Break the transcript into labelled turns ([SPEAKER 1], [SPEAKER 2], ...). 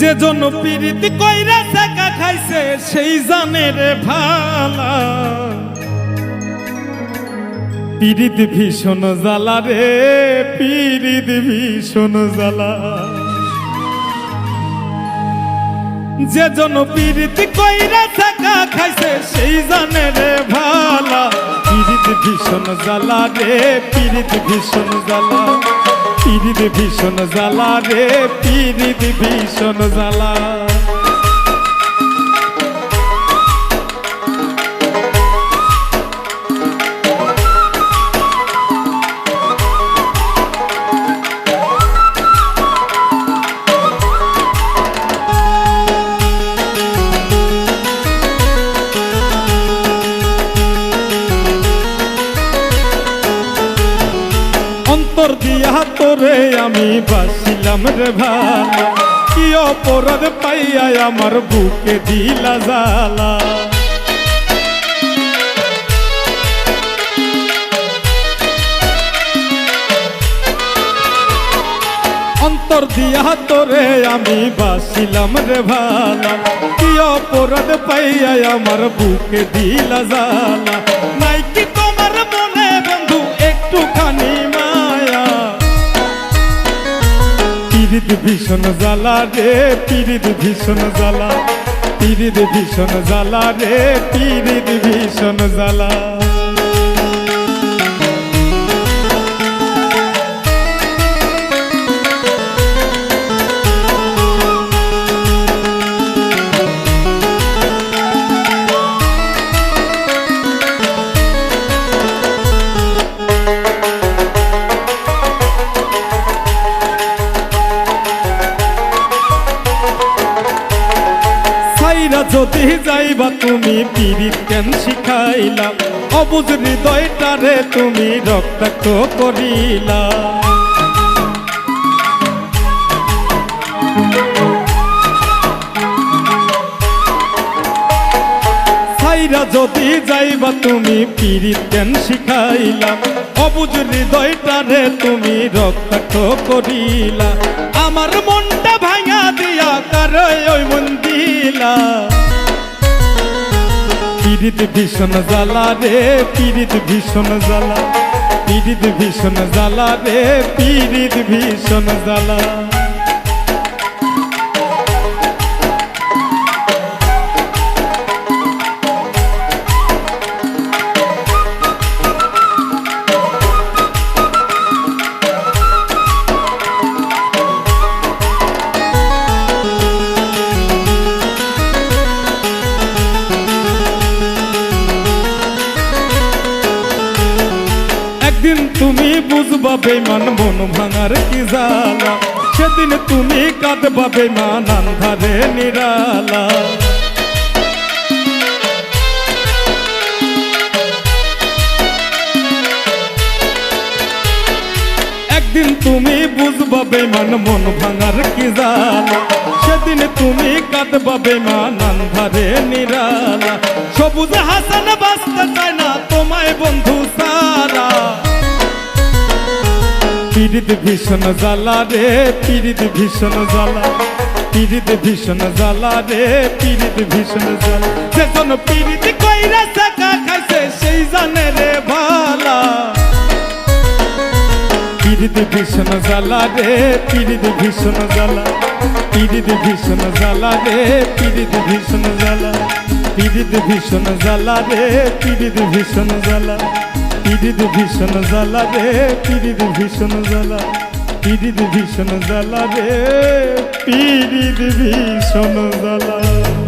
[SPEAKER 1] যে জন পীড়িত কইরা টাকা খাইছে, সেই জানে রে ভালা। পীড়িত ভীষণ জ্বালা রে, পীড়িত ভীষণ জ্বালা। যে জন পীড়িত কইরা টাকা খাইছে, সেই জানে রে ভালা। পীড়িত ভীষণ জ্বালা রে, পীড়িত ভীষণ জ্বালা। পীড়িত ভীষণ জ্বালা রে পিরিদি ভীষণ জ্বালা। অন্তর দিয়া তোরে আমি বাসিলাম রে ভালা কি অপরাধ পাইয়া আমার বুকে দিলা জালা অন্তর দিয়া তোরে আমি বাসিলাম রে ভালা কি অপরাধ পাইয়া আমার বুকে দিলা জালা পীড়িত ভীষণ জ্বালা রে পিরিদ ভীষণ জ্বালা পিরিদ ভীষণ জ্বালা রে পিরিদ ভীষণ জ্বালা। সাইরা যদি যাইবা, তুমি পীড়িত কেন শিখাইলা? অবুজ হৃদয়টারে তুমি রক্তাক্ত করিলা। সাইরা যদি যাইবা, তুমি পীড়িত কেন শিখাইলা? অবুজ হৃদয়টারে তুমি রক্তাক্ত করিলা। আমার মনটা ভাঙা দিয়া কার ওই মন্দিলা। পীড়িত ভীষণ জ্বালা রে, পীড়িত ভীষণ জ্বালা। পীড়িত ভীষণ জ্বালা রে, পীড়িত ভীষণ জ্বালা। একদিন তুমি বুঝবা বেমান মন ভাঙার কি জালা সেদিন তুমি কাঁদবা বেমান আন্ধারে নিরালা। একদিন তুমি বুঝবা বেমান মন ভাঙার কি জালা সেদিন তুমি কাঁদবা বেমান আন্ধারে নিরালা। সবুজ হাসান বাঁচতে চায় না তোমায় বন্ধু সারা। পীড়িত ভীষণ জ্বালা রে পীড়িত ভীষণ জ্বালা পীড়িত ভীষণ জ্বালা রে পীড়িত ভীষণ জ্বালা যেজন পীড়িত কইরা টাকা খাইছে সেই জানে রে ভালা পীড়িত ভীষণ জ্বালা রে পীড়িত ভীষণ জ্বালা পীড়িত ভীষণ জ্বালা রে পীড়িত ভীষণ জ্বালা পীড়িত ভীষণ জ্বালা রে পীড়িত ভীষণ জ্বালা পীড়িত ভীষণ জ্বালা রে পীড়িত ভীষণ জ্বালা পীড়িত ভীষণ জ্বালা রে পীড়িত ভীষণ জ্বালা।